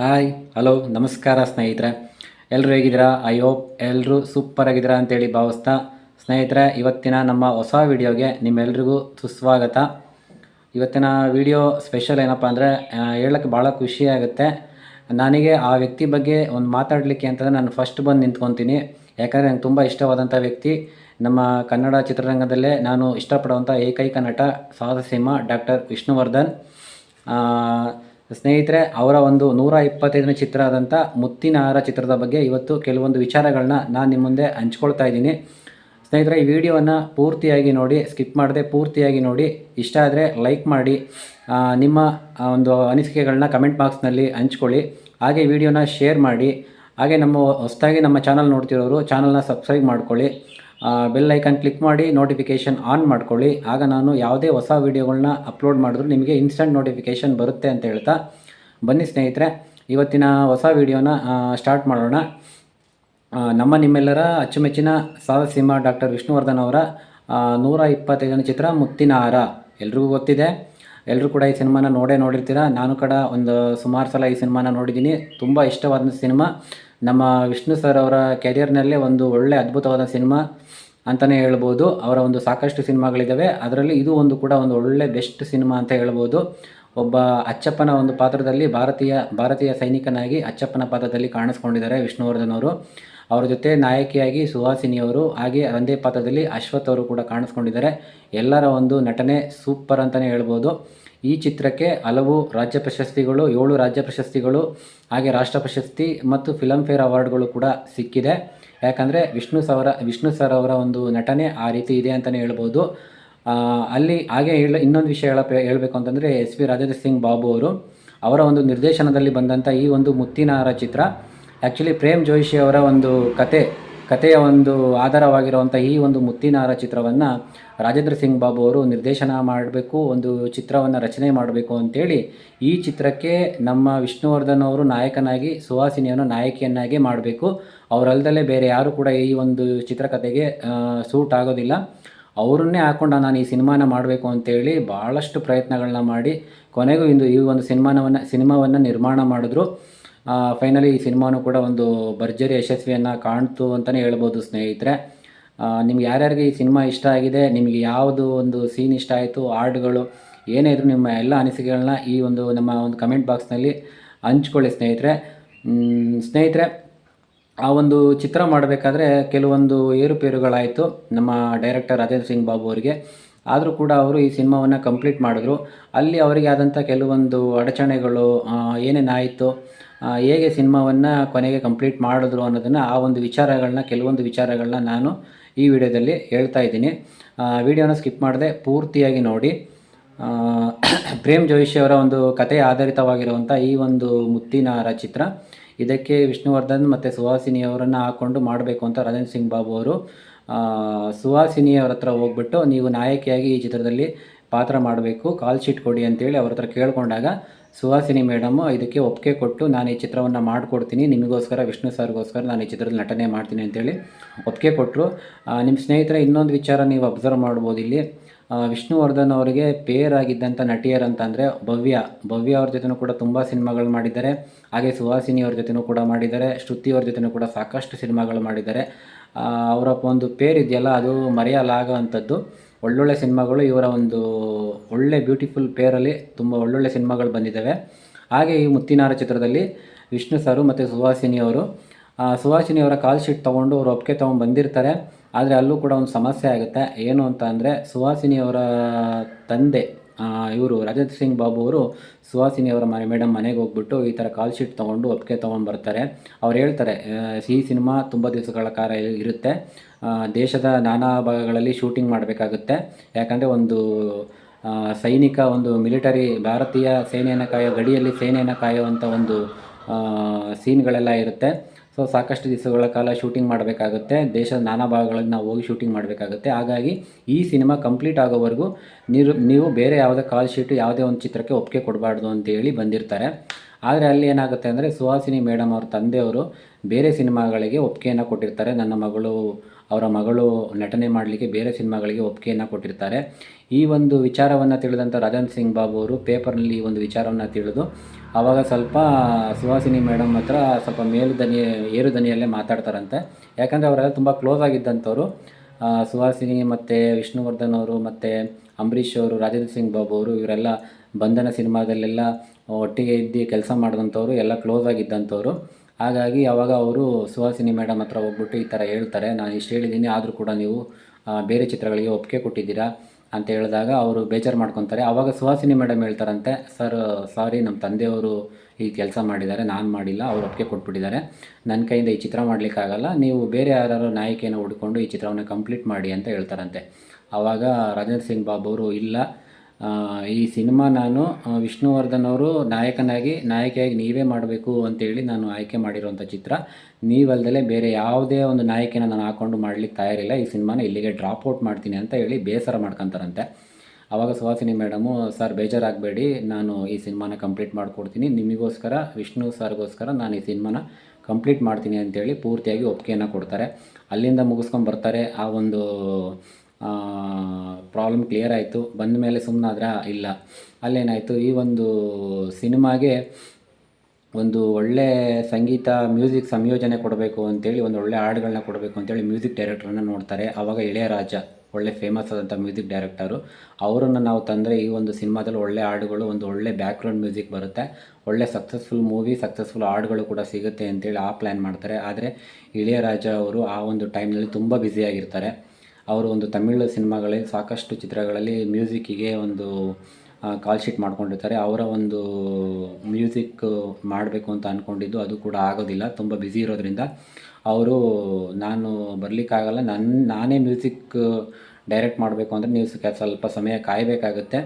Hi hello ನಮಸ್ಕಾರ ಸ್ನೇಹಿತರೆ. ಎಲ್ಲರೂ ಹೇಗಿದ್ದೀರಾ? ಐ ಹೋಪ್ ಎಲ್ಲರೂ ಸೂಪರ್ ಆಗಿದ್ದೀರಾ ಅಂತೇಳಿ ಭಾವಿಸ್ತಾ. ಸ್ನೇಹಿತರೆ, ಇವತ್ತಿನ ನಮ್ಮ ಹೊಸ ವಿಡಿಯೋಗೆ ನಿಮ್ಮೆಲ್ರಿಗೂ ಸುಸ್ವಾಗತ. ಇವತ್ತಿನ ವಿಡಿಯೋ ಸ್ಪೆಷಲ್ ಏನಪ್ಪ ಅಂದರೆ ಹೇಳೋಕ್ಕೆ ಭಾಳ ಖುಷಿ ಆಗುತ್ತೆ. ನನಗೆ ಆ ವ್ಯಕ್ತಿ ಬಗ್ಗೆ ಒಂದು ಮಾತಾಡಲಿಕ್ಕೆ ಅಂತಂದರೆ ನಾನು ಫಸ್ಟ್ ಬಂದು ನಿಂತ್ಕೊತೀನಿ. ಯಾಕಂದರೆ ನಂಗೆ ತುಂಬ ಇಷ್ಟವಾದಂಥ ವ್ಯಕ್ತಿ. ನಮ್ಮ ಕನ್ನಡ ಚಿತ್ರರಂಗದಲ್ಲೇ ನಾನು ಇಷ್ಟಪಡುವಂಥ ಏಕೈಕ ನಟ ಸಾಹಸ ಡಾಕ್ಟರ್ ವಿಷ್ಣುವರ್ಧನ್. ಸ್ನೇಹಿತರೆ, ಅವರ ಒಂದು ನೂರ ಇಪ್ಪತ್ತೈದನೇ ಚಿತ್ರ ಆದಂಥ ಮುತ್ತಿನ ಹಾರ ಚಿತ್ರದ ಬಗ್ಗೆ ಇವತ್ತು ಕೆಲವೊಂದು ವಿಚಾರಗಳನ್ನ ನಾನು ನಿಮ್ಮ ಮುಂದೆ ಹಂಚ್ಕೊಳ್ತಾ ಇದ್ದೀನಿ. ಸ್ನೇಹಿತರೆ, ಈ ವಿಡಿಯೋವನ್ನು ಪೂರ್ತಿಯಾಗಿ ನೋಡಿ, ಸ್ಕಿಪ್ ಮಾಡದೆ ಪೂರ್ತಿಯಾಗಿ ನೋಡಿ. ಇಷ್ಟ ಆದರೆ ಲೈಕ್ ಮಾಡಿ ನಿಮ್ಮ ಒಂದು ಅನಿಸಿಕೆಗಳನ್ನ ಕಮೆಂಟ್ ಬಾಕ್ಸ್ನಲ್ಲಿ ಹಂಚ್ಕೊಳ್ಳಿ. ಹಾಗೆ ವಿಡಿಯೋನ ಶೇರ್ ಮಾಡಿ. ಹಾಗೆ ನಮ್ಮ ಹೊಸದಾಗಿ ನಮ್ಮ ಚಾನಲ್ ನೋಡ್ತಿರೋರು, ಚಾನಲ್ನ ಸಬ್ಸ್ಕ್ರೈಬ್ ಮಾಡ್ಕೊಳ್ಳಿ. ಬೆಲ್ ಐಕಾನ್ ಕ್ಲಿಕ್ ಮಾಡಿ ನೋಟಿಫಿಕೇಷನ್ ಆನ್ ಮಾಡ್ಕೊಳ್ಳಿ. ಆಗ ನಾನು ಯಾವುದೇ ಹೊಸ ವೀಡಿಯೋಗಳನ್ನ ಅಪ್ಲೋಡ್ ಮಾಡಿದ್ರು ನಿಮಗೆ ಇನ್ಸ್ಟಂಟ್ ನೋಟಿಫಿಕೇಷನ್ ಬರುತ್ತೆ ಅಂತ ಹೇಳ್ತಾ ಬನ್ನಿ ಸ್ನೇಹಿತರೆ, ಇವತ್ತಿನ ಹೊಸ ವೀಡಿಯೋನ ಸ್ಟಾರ್ಟ್ ಮಾಡೋಣ. ನಮ್ಮ ನಿಮ್ಮೆಲ್ಲರ ಅಚ್ಚುಮೆಚ್ಚಿನ ಸಾಹಸಿಂಹ ಡಾಕ್ಟರ್ ವಿಷ್ಣುವರ್ಧನ್ ಅವರ ನೂರ ಇಪ್ಪತ್ತೈದನೇ ಚಿತ್ರ ಮುತ್ತಿನ ಹಾರ. ಎಲ್ರಿಗೂ ಗೊತ್ತಿದೆ. ಎಲ್ಲರೂ ಕೂಡ ಈ ಸಿನಿಮಾನ ನೋಡೇ ನೋಡಿರ್ತೀರ. ನಾನು ಕೂಡ ಒಂದು ಸುಮಾರು ಸಲ ಈ ಸಿನಿಮಾನ ನೋಡಿದ್ದೀನಿ. ತುಂಬ ಇಷ್ಟವಾದ ಸಿನಿಮಾ. ನಮ್ಮ ವಿಷ್ಣು ಸರ್ ಅವರ ಕೆರಿಯರ್ನಲ್ಲೇ ಒಂದು ಒಳ್ಳೆ ಅದ್ಭುತವಾದ ಸಿನಿಮಾ ಅಂತಲೇ ಹೇಳ್ಬೋದು. ಅವರ ಒಂದು ಸಾಕಷ್ಟು ಸಿನಿಮಾಗಳಿದ್ದಾವೆ ಅದರಲ್ಲಿ ಇದು ಒಂದು ಕೂಡ ಒಂದು ಒಳ್ಳೆ ಬೆಸ್ಟ್ ಸಿನಿಮಾ ಅಂತ ಹೇಳ್ಬೋದು. ಒಬ್ಬ ಅಚ್ಚಪ್ಪನ ಒಂದು ಪಾತ್ರದಲ್ಲಿ ಭಾರತೀಯ ಭಾರತೀಯ ಸೈನಿಕನಾಗಿ ಅಚ್ಚಪ್ಪನ ಪಾತ್ರದಲ್ಲಿ ಕಾಣಿಸ್ಕೊಂಡಿದ್ದಾರೆ ವಿಷ್ಣುವರ್ಧನ್ ಅವರು. ಅವರ ಜೊತೆ ನಾಯಕಿಯಾಗಿ ಸುಹಾಸಿನಿಯವರು, ಹಾಗೆ ಒಂದೇ ಪಾತ್ರದಲ್ಲಿ ಅಶ್ವಥ್ ಅವರು ಕೂಡ ಕಾಣಿಸ್ಕೊಂಡಿದ್ದಾರೆ. ಎಲ್ಲರ ಒಂದು ನಟನೆ ಸೂಪರ್ ಅಂತಲೇ ಹೇಳ್ಬೋದು. ಈ ಚಿತ್ರಕ್ಕೆ ಹಲವು ರಾಜ್ಯ ಪ್ರಶಸ್ತಿಗಳು, ಏಳು ರಾಜ್ಯ ಪ್ರಶಸ್ತಿಗಳು, ಹಾಗೆ ರಾಷ್ಟ್ರ ಪ್ರಶಸ್ತಿ ಮತ್ತು ಫಿಲಮ್ಫೇರ್ ಅವಾರ್ಡ್ಗಳು ಕೂಡ ಸಿಕ್ಕಿದೆ. ಯಾಕಂದರೆ ವಿಷ್ಣು ಸವರ, ವಿಷ್ಣು ಸರ್ ಅವರ ಒಂದು ನಟನೆ ಆ ರೀತಿ ಇದೆ ಅಂತಲೇ ಹೇಳ್ಬೋದು. ಅಲ್ಲಿ ಹಾಗೆ ಹೇಳ, ಇನ್ನೊಂದು ವಿಷಯ ಹೇಳ ಹೇಳಬೇಕು ಅಂತಂದರೆ ಎಸ್ ವಿ ರಾಜೇಂದ್ರ ಸಿಂಗ್ ಬಾಬು ಅವರು, ಅವರ ಒಂದು ನಿರ್ದೇಶನದಲ್ಲಿ ಬಂದಂಥ ಈ ಒಂದು ಮುತ್ತಿನಾರ ಚಿತ್ರ. ಆ್ಯಕ್ಚುಲಿ ಪ್ರೇಮ್ ಜೋಶಿ ಅವರ ಒಂದು ಕತೆ ಕಥೆಯ ಒಂದು ಆಧಾರವಾಗಿರುವಂಥ ಈ ಒಂದು ಮುತ್ತಿನಾರ ಚಿತ್ರವನ್ನು ರಾಜೇಂದ್ರ ಸಿಂಗ್ ಬಾಬು ಅವರು ನಿರ್ದೇಶನ ಮಾಡಬೇಕು, ಒಂದು ಚಿತ್ರವನ್ನು ರಚನೆ ಮಾಡಬೇಕು ಅಂತೇಳಿ ಈ ಚಿತ್ರಕ್ಕೆ ನಮ್ಮ ವಿಷ್ಣುವರ್ಧನ್ ಅವರು ನಾಯಕನಾಗಿ ಸುಹಾಸಿನಿಯನ್ನು ನಾಯಕಿಯನ್ನಾಗಿ ಮಾಡಬೇಕು. ಅವರಲ್ಲದಲ್ಲೇ ಬೇರೆ ಯಾರು ಕೂಡ ಈ ಒಂದು ಚಿತ್ರಕಥೆಗೆ ಸೂಟ್ ಆಗೋದಿಲ್ಲ. ಅವರನ್ನೇ ಹಾಕ್ಕೊಂಡು ನಾನು ಈ ಸಿನಿಮಾನ ಮಾಡಬೇಕು ಅಂತೇಳಿ ಭಾಳಷ್ಟು ಪ್ರಯತ್ನಗಳನ್ನ ಮಾಡಿ ಕೊನೆಗೂ ಇಂದು ಈ ಒಂದು ಸಿನಿಮಾನವನ್ನು, ಸಿನಿಮಾವನ್ನು ನಿರ್ಮಾಣ ಮಾಡಿದ್ರು. ಫೈನಲಿ ಈ ಸಿನಿಮಾನು ಕೂಡ ಒಂದು ಭರ್ಜರಿ ಯಶಸ್ವಿಯನ್ನು ಕಾಣ್ತು ಅಂತಲೇ ಹೇಳ್ಬೋದು ಸ್ನೇಹಿತರೆ. ನಿಮ್ಗೆ ಯಾರ್ಯಾರಿಗೆ ಈ ಸಿನಿಮಾ ಇಷ್ಟ ಆಗಿದೆ, ನಿಮಗೆ ಯಾವುದು ಒಂದು ಸೀನ್ ಇಷ್ಟ ಆಯಿತು, ಹಾಡುಗಳು, ಏನೇ ಇದ್ರು ನಿಮ್ಮ ಎಲ್ಲ ಅನಿಸಿಕೆಗಳನ್ನ ಈ ಒಂದು ನಮ್ಮ ಒಂದು ಕಮೆಂಟ್ ಬಾಕ್ಸ್ನಲ್ಲಿ ಹಂಚ್ಕೊಳ್ಳಿ ಸ್ನೇಹಿತರೆ. ಸ್ನೇಹಿತರೆ, ಆ ಒಂದು ಚಿತ್ರ ಮಾಡಬೇಕಾದ್ರೆ ಕೆಲವೊಂದು ಏರುಪೇರುಗಳಾಯಿತು ನಮ್ಮ ಡೈರೆಕ್ಟರ್ ರಾಜೇಂದ್ರ ಸಿಂಗ್ ಬಾಬು ಅವರಿಗೆ. ಆದರೂ ಕೂಡ ಅವರು ಈ ಸಿನಿಮಾವನ್ನು ಕಂಪ್ಲೀಟ್ ಮಾಡಿದ್ರು. ಅಲ್ಲಿ ಅವರಿಗೆ ಆದಂಥ ಕೆಲವೊಂದು ಅಡಚಣೆಗಳು ಏನೇನಾಯಿತು ಹೇಗೆ ಸಿನಿಮಾವನ್ನು ಕೊನೆಗೆ ಕಂಪ್ಲೀಟ್ ಮಾಡಿದ್ರು ಅನ್ನೋದನ್ನು ಆ ಒಂದು ವಿಚಾರಗಳನ್ನ ಕೆಲವೊಂದು ವಿಚಾರಗಳನ್ನ ನಾನು ಈ ವಿಡಿಯೋದಲ್ಲಿ ಹೇಳ್ತಾ ಇದ್ದೀನಿ. ವಿಡಿಯೋನ ಸ್ಕಿಪ್ ಮಾಡದೆ ಪೂರ್ತಿಯಾಗಿ ನೋಡಿ. ಪ್ರೇಮ್ ಜೋಶಿ ಅವರ ಒಂದು ಕತೆ ಆಧಾರಿತವಾಗಿರುವಂಥ ಈ ಒಂದು ಮುತ್ತಿನ ಹಾರ ಚಿತ್ರ ಇದಕ್ಕೆ ವಿಷ್ಣುವರ್ಧನ್ ಮತ್ತು ಸುಹಾಸಿನಿ ಅವರನ್ನು ಹಾಕ್ಕೊಂಡು ಮಾಡಬೇಕು ಅಂತ ರಾಜೇಂದ್ರ ಸಿಂಗ್ ಬಾಬು ಅವರು ಸುಹಾಸಿನಿ ಅವ್ರ ಹತ್ರ ಹೋಗ್ಬಿಟ್ಟು ನೀವು ನಾಯಕಿಯಾಗಿ ಈ ಚಿತ್ರದಲ್ಲಿ ಪಾತ್ರ ಮಾಡಬೇಕು, ಕಾಲ್ ಶೀಟ್ ಕೊಡಿ ಅಂತೇಳಿ ಅವ್ರ ಹತ್ರ ಕೇಳ್ಕೊಂಡಾಗ ಸುಹಾಸಿನಿ ಮೇಡಮು, ಇದಕ್ಕೆ ಒಪ್ಪಿಗೆ ಕೊಟ್ಟು ನಾನು ಈ ಚಿತ್ರವನ್ನು ಮಾಡಿಕೊಡ್ತೀನಿ. ನಿಮಗೋಸ್ಕರ, ವಿಷ್ಣು ಸರ್ಗೋಸ್ಕರ ನಾನು ಈ ಚಿತ್ರದಲ್ಲಿ ನಟನೆ ಮಾಡ್ತೀನಿ ಅಂತೇಳಿ ಒಪ್ಪಿಗೆ ಕೊಟ್ಟರು ನಿಮ್ಮ ಸ್ನೇಹಿತರ, ಇನ್ನೊಂದು ವಿಚಾರ ನೀವು ಅಬ್ಸರ್ವ್ ಮಾಡ್ಬೋದು ಇಲ್ಲಿ. ವಿಷ್ಣುವರ್ಧನ್ ಅವರಿಗೆ ಪೇರ್ ಆಗಿದ್ದಂಥ ನಟಿಯರು ಅಂತಂದರೆ ಭವ್ಯ. ಭವ್ಯ ಅವ್ರ ಜೊತೆನೂ ಕೂಡ ತುಂಬ ಸಿನಿಮಾಗಳು ಮಾಡಿದ್ದಾರೆ. ಹಾಗೆ ಸುಹಾಸಿನಿ ಅವ್ರ ಜೊತೆನೂ ಕೂಡ ಮಾಡಿದ್ದಾರೆ. ಶ್ರುತಿ ಅವ್ರ ಜೊತೆನೂ ಕೂಡ ಸಾಕಷ್ಟು ಸಿನಿಮಾಗಳು ಮಾಡಿದ್ದಾರೆ. ಅವರ ಒಂದು ಪೇರ್ ಇದೆಯಲ್ಲ, ಅದು ಮರೆಯಲಾಗೋ ಅಂಥದ್ದು ಒಳ್ಳೊಳ್ಳೆ ಸಿನಿಮಾಗಳು ಇವರ ಒಂದು ಒಳ್ಳೆ ಬ್ಯೂಟಿಫುಲ್ ಪೇರಲ್ಲಿ ತುಂಬ ಒಳ್ಳೊಳ್ಳೆ ಸಿನಿಮಾಗಳು ಬಂದಿದ್ದಾವೆ. ಹಾಗೆ ಈ ಮುತ್ತಿನಾರ ಚಿತ್ರದಲ್ಲಿ ವಿಷ್ಣು ಸರು ಮತ್ತು ಸುಹಾಸಿನಿ ಅವರು. ಸುಹಾಸಿನಿ ಅವರ ಕಾಲ್ ಶೀಟ್ ತೊಗೊಂಡು ಅವರು ಒಪ್ಪಿಗೆ ತೊಗೊಂಡು ಬಂದಿರ್ತಾರೆ. ಆದರೆ ಅಲ್ಲೂ ಕೂಡ ಒಂದು ಸಮಸ್ಯೆ ಆಗುತ್ತೆ. ಏನು ಅಂತ ಅಂದರೆ ಸುಹಾಸಿನಿ ಅವರ ತಂದೆ ಇವರು ರಾಜೇಂದ್ರ ಸಿಂಗ್ ಬಾಬು ಅವರು ಸುಹಾಸಿನಿ ಅವರ ಮನೆ ಮೇಡಮ್ ಮನೆಗೆ ಹೋಗ್ಬಿಟ್ಟು ಈ ಥರ ಕಾಲ್ ಶೀಟ್ ತೊಗೊಂಡು ಒಪ್ಪಿಗೆ ತೊಗೊಂಡು ಬರ್ತಾರೆ. ಅವ್ರು ಹೇಳ್ತಾರೆ ಈ ಸಿನಿಮಾ ತುಂಬ ದಿವಸಗಳ ಕಾಲ ಇರುತ್ತೆ. ದೇಶದ ನಾನಾ ಭಾಗಗಳಲ್ಲಿ ಶೂಟಿಂಗ್ ಮಾಡಬೇಕಾಗುತ್ತೆ. ಯಾಕಂದರೆ ಒಂದು ಸೈನಿಕ ಒಂದು ಮಿಲಿಟರಿ ಭಾರತೀಯ ಸೇನೆಯನ್ನು ಕಾಯೋ ಗಡಿಯಲ್ಲಿ ಸೇನೆಯನ್ನು ಕಾಯುವಂಥ ಒಂದು ಸೀನ್ಗಳೆಲ್ಲ ಇರುತ್ತೆ. ಸೊ ಸಾಕಷ್ಟು ದಿವಸಗಳ ಕಾಲ ಶೂಟಿಂಗ್ ಮಾಡಬೇಕಾಗುತ್ತೆ. ದೇಶದ ನಾನಾ ಭಾಗಗಳಿಗೆ ನಾವು ಹೋಗಿ ಶೂಟಿಂಗ್ ಮಾಡಬೇಕಾಗುತ್ತೆ. ಹಾಗಾಗಿ ಈ ಸಿನಿಮಾ ಕಂಪ್ಲೀಟ್ ಆಗೋವರೆಗೂ ನೀರು, ನೀವು ಬೇರೆ ಯಾವುದೇ ಕಾಲ್ ಶೀಟು ಯಾವುದೇ ಒಂದು ಚಿತ್ರಕ್ಕೆ ಒಪ್ಪಿಗೆ ಕೊಡಬಾರ್ದು ಅಂತೇಳಿ ಬಂದಿರ್ತಾರೆ. ಆದರೆ ಅಲ್ಲಿ ಏನಾಗುತ್ತೆ ಅಂದರೆ ಸುಹಾಸಿನಿ ಮೇಡಮ್ ಅವ್ರ ತಂದೆಯವರು ಬೇರೆ ಸಿನಿಮಾಗಳಿಗೆ ಒಪ್ಪಿಗೆಯನ್ನು ಕೊಟ್ಟಿರ್ತಾರೆ. ನನ್ನ ಮಗಳು, ಅವರ ಮಗಳು ನಟನೆ ಮಾಡಲಿಕ್ಕೆ ಬೇರೆ ಸಿನಿಮಾಗಳಿಗೆ ಒಪ್ಪಿಗೆಯನ್ನು ಕೊಟ್ಟಿರ್ತಾರೆ. ಈ ಒಂದು ವಿಚಾರವನ್ನು ತಿಳಿದಂಥ ರಾಜನ್ ಸಿಂಗ್ ಬಾಬು ಅವರು ಪೇಪರ್ನಲ್ಲಿ ಈ ಒಂದು ವಿಚಾರವನ್ನು ತಿಳಿದು ಆವಾಗ ಸ್ವಲ್ಪ ಸುಹಾಸಿನಿ ಮೇಡಮ್ ಹತ್ರ ಸ್ವಲ್ಪ ಮೇಲು ದನಿ ಏರು ದನಿಯಲ್ಲೇ ಮಾತಾಡ್ತಾರಂತೆ. ಯಾಕಂದರೆ ಅವರೆಲ್ಲ ತುಂಬ ಕ್ಲೋಸ್ ಆಗಿದ್ದಂಥವ್ರು. ಸುಹಾಸಿನಿ ಮತ್ತು ವಿಷ್ಣುವರ್ಧನ್ ಅವರು ಮತ್ತು ಅಂಬರೀಷ್ ಅವರು, ರಾಜೇಂದ್ರ ಸಿಂಗ್ ಬಾಬು ಅವರು ಇವರೆಲ್ಲ ಬಂಧನ ಸಿನಿಮಾದಲ್ಲೆಲ್ಲ ಒಟ್ಟಿಗೆ ಇದ್ದು ಕೆಲಸ ಮಾಡಿದಂಥವ್ರು, ಎಲ್ಲ ಕ್ಲೋಸ್ ಆಗಿದ್ದಂಥವ್ರು. ಹಾಗಾಗಿ ಅವಾಗ ಅವರು, ಸುಹಾಸಿನಿ ಮೇಡಮ್ ಹತ್ರ ಹೋಗ್ಬಿಟ್ಟು ಈ ಥರ ಹೇಳ್ತಾರೆ. ನಾನು ಇಷ್ಟು ಹೇಳಿದ್ದೀನಿ, ಆದರೂ ಕೂಡ ನೀವು ಬೇರೆ ಚಿತ್ರಗಳಿಗೆ ಒಪ್ಪಿಗೆ ಕೊಟ್ಟಿದ್ದೀರಾ ಅಂತ ಹೇಳಿದಾಗ ಅವರು ಬೇಜಾರು ಮಾಡ್ಕೊತಾರೆ. ಆವಾಗ ಸುಹಾಸಿನಿ ಮೇಡಮ್ ಹೇಳ್ತಾರಂತೆ, ಸರ್, ಸಾರಿ, ನಮ್ಮ ತಂದೆಯವರು ಈ ಕೆಲಸ ಮಾಡಿದ್ದಾರೆ, ನಾನು ಮಾಡಿಲ್ಲ, ಅವ್ರು ಒಪ್ಪಿಗೆ ಕೊಟ್ಬಿಟ್ಟಿದ್ದಾರೆ. ನನ್ನ ಕೈಯಿಂದ ಈ ಚಿತ್ರ ಮಾಡಲಿಕ್ಕಾಗಲ್ಲ ನೀವು ಬೇರೆ ಯಾರು ನಾಯಕಿಯನ್ನು ಹುಡ್ಕೊಂಡು ಈ ಚಿತ್ರವನ್ನು ಕಂಪ್ಲೀಟ್ ಮಾಡಿ ಅಂತ ಹೇಳ್ತಾರಂತೆ. ಆವಾಗ ರಾಜೇಂದ್ರ ಸಿಂಗ್ ಬಾಬು ಅವರು, ಇಲ್ಲ ಈ ಸಿನಿಮಾ ನಾನು ವಿಷ್ಣುವರ್ಧನ್ ಅವರು ನಾಯಕನಾಗಿ, ನಾಯಕಿಯಾಗಿ ನೀವೇ ಮಾಡಬೇಕು ಅಂತೇಳಿ ನಾನು ಆಯ್ಕೆ ಮಾಡಿರುವಂಥ ಚಿತ್ರ. ನೀವಲ್ದಲೇ ಬೇರೆ ಯಾವುದೇ ಒಂದು ನಾಯಕಿನ ನಾನು ಹಾಕ್ಕೊಂಡು ಮಾಡಲಿಕ್ಕೆ ತಯಾರಿಲ್ಲ ಈ ಸಿನಿಮಾನ ಇಲ್ಲಿಗೆ ಡ್ರಾಪ್ ಔಟ್ ಮಾಡ್ತೀನಿ ಅಂತ ಹೇಳಿ ಬೇಸರ ಮಾಡ್ಕೊತಾರಂತೆ. ಆವಾಗ ಸುಹಾಸಿನಿ ಮೇಡಮು, ಸರ್, ಬೇಜಾರಾಗಬೇಡಿ. ನಾನು ಈ ಸಿನಿಮಾನ ಕಂಪ್ಲೀಟ್ ಮಾಡಿಕೊಡ್ತೀನಿ. ನಿಮಗೋಸ್ಕರ, ವಿಷ್ಣು ಸರ್ಗೋಸ್ಕರ ನಾನು ಈ ಸಿನಿಮಾನ ಕಂಪ್ಲೀಟ್ ಮಾಡ್ತೀನಿ ಅಂತೇಳಿ ಪೂರ್ತಿಯಾಗಿ ಒಪ್ಪಿಗೆಯನ್ನು ಕೊಡ್ತಾರೆ. ಅಲ್ಲಿಂದ ಮುಗಿಸ್ಕೊಂಡು ಬರ್ತಾರೆ ಆ ಒಂದು ಪ್ರಾಬ್ಲಮ್ ಕ್ಲಿಯರ್ ಆಯಿತು. ಬಂದ ಮೇಲೆ ಸುಮ್ಮನಾದ್ರ ಇಲ್ಲ. ಅಲ್ಲೇನಾಯಿತು, ಈ ಒಂದು ಸಿನಿಮಾಗೆ ಒಂದು ಒಳ್ಳೆ ಸಂಗೀತ ಮ್ಯೂಸಿಕ್ ಸಂಯೋಜನೆ ಕೊಡಬೇಕು ಅಂತೇಳಿ, ಒಂದು ಒಳ್ಳೆ ಹಾಡುಗಳನ್ನ ಕೊಡಬೇಕು ಅಂತೇಳಿ ಮ್ಯೂಸಿಕ್ ಡೈರೆಕ್ಟ್ರನ್ನ ನೋಡ್ತಾರೆ. ಆವಾಗ ಇಳೆಯರಾಜ, ಒಳ್ಳೆ ಫೇಮಸ್ ಆದಂಥ ಮ್ಯೂಸಿಕ್ ಡೈರೆಕ್ಟರು ಅವರನ್ನು ನಾವು ತಂದರೆ ಈ ಒಂದು ಸಿನಿಮಾದಲ್ಲಿ ಒಳ್ಳೆ ಹಾಡುಗಳು, ಒಂದು ಒಳ್ಳೆ ಬ್ಯಾಕ್ಗ್ರೌಂಡ್ ಮ್ಯೂಸಿಕ್ ಬರುತ್ತೆ. ಒಳ್ಳೆ ಸಕ್ಸಸ್ಫುಲ್ ಮೂವಿ ಸಕ್ಸಸ್ಫುಲ್ ಹಾಡುಗಳು ಕೂಡ ಸಿಗುತ್ತೆ ಅಂತೇಳಿ ಆ ಪ್ಲ್ಯಾನ್ ಮಾಡ್ತಾರೆ. ಆದರೆ ಇಳೆಯರಾಜ ಅವರು ಆ ಒಂದು ಟೈಮ್ನಲ್ಲಿ ತುಂಬ ಬ್ಯುಸಿಯಾಗಿರ್ತಾರೆ ಅವರು ಒಂದು ತಮಿಳು ಸಿನಿಮಾಗಳಲ್ಲಿ ಸಾಕಷ್ಟು ಚಿತ್ರಗಳಲ್ಲಿ ಮ್ಯೂಸಿಕ್ಕಿಗೆ ಒಂದು ಕಾಲ್ ಶೀಟ್ ಮಾಡ್ಕೊಂಡಿರ್ತಾರೆ. ಅವರ ಒಂದು ಮ್ಯೂಸಿಕ್ ಮಾಡಬೇಕು ಅಂತ ಅಂದ್ಕೊಂಡಿದ್ದು ಅದು ಕೂಡ ಆಗೋದಿಲ್ಲ, ತುಂಬ ಬ್ಯುಸಿ ಇರೋದ್ರಿಂದ. ಅವರು, ನಾನು ಬರಲಿಕ್ಕಾಗಲ್ಲ. ನನ್ನ ನಾನೇ ಮ್ಯೂಸಿಕ್ ಡೈರೆಕ್ಟ್ ಮಾಡಬೇಕು ಅಂದರೆ ನೀವು ಸ್ವಲ್ಪ ಸಮಯ ಕಾಯಬೇಕಾಗುತ್ತೆ.